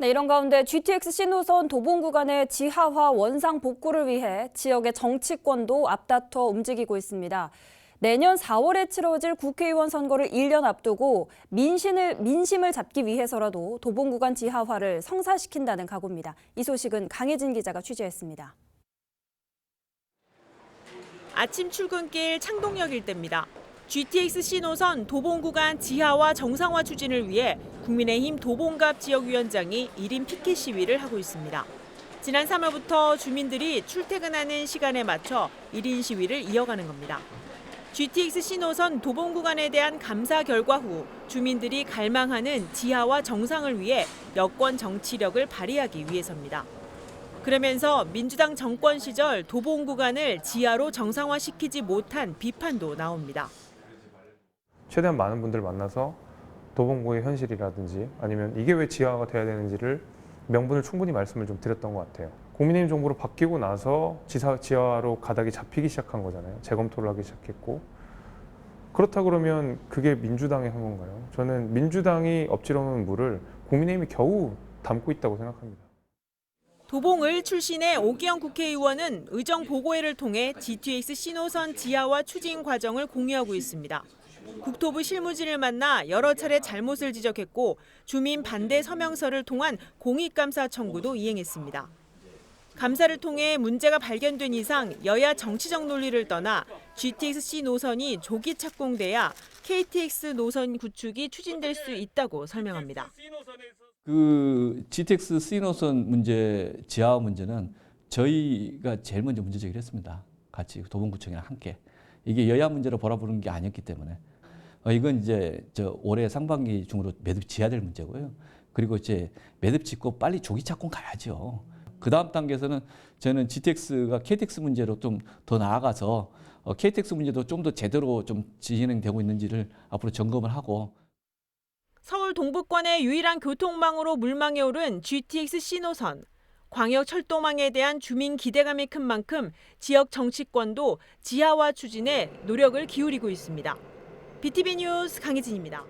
네, 이런 가운데 GTX 신호선 도봉 구간의 지하화 원상 복구를 위해 지역의 정치권도 앞다퉈 움직이고 있습니다. 내년 4월에 치러질 국회의원 선거를 1년 앞두고 민심을, 민심을 잡기 위해서라도 도봉 구간 지하화를 성사시킨다는 각오입니다. 이 소식은 강혜진 기자가 취재했습니다. 아침 출근길 창동역 일대입니다. GTX 신호선 도봉 구간 지하화 정상화 추진을 위해 국민의힘 도봉갑 지역위원장이 1인 피켓 시위를 하고 있습니다. 지난 3월부터 주민들이 출퇴근하는 시간에 맞춰 1인 시위를 이어가는 겁니다. GTX 신호선 도봉 구간에 대한 감사 결과 후 주민들이 갈망하는 지하화 정상을 위해 여권 정치력을 발휘하기 위해서입니다. 그러면서 민주당 정권 시절 도봉 구간을 지하로 정상화시키지 못한 비판도 나옵니다. 최대한 많은 분들 만나서 도봉구의 현실이라든지 아니면 이게 왜 지하화가 돼야 되는지를 명분을 충분히 말씀을 좀 드렸던 것 같아요. 국민의힘 정부로 바뀌고 나서 지사, 지하로 가닥이 잡히기 시작한 거잖아요. 재검토를 하기 시작했고 그렇다 그러면 그게 민주당이 한 건가요? 저는 민주당이 엎지러놓은 물을 국민의힘이 겨우 담고 있다고 생각합니다. 도봉을 출신의 오기영 국회의원은 의정 보고회를 통해 GTX 신호선 지하화 추진 과정을 공유하고 있습니다. 국토부 실무진을 만나 여러 차례 잘못을 지적했고 주민 반대 서명서를 통한 공익감사 청구도 이행했습니다. 감사를 통해 문제가 발견된 이상 여야 정치적 논리를 떠나 GTX-C 노선이 조기 착공돼야 KTX 노선 구축이 추진될 수 있다고 설명합니다. 그 GTX C 노선 문제, 지하 문제는 저희가 제일 먼저 문제 제기를 했습니다. 같이 도봉구청이랑 함께. 이게 여야 문제로 바라보는 게 아니었기 때문에. 어, 이건 이제 저 올해 상반기 중으로 매듭 지어야 될 문제고요. 그리고 이제 매듭 짓고 빨리 조기 착공 가야죠. 그 다음 단계에서는 저는 GTX가 KTX 문제로 좀 더 나아가서 어, KTX 문제도 좀 더 제대로 좀 진행되고 있는지를 앞으로 점검을 하고 서울 동북권의 유일한 교통망으로 물망에 오른 GTX 신호선. 광역 철도망에 대한 주민 기대감이 큰 만큼 지역 정치권도 지하화 추진에 노력을 기울이고 있습니다. BTV 뉴스 강혜진입니다.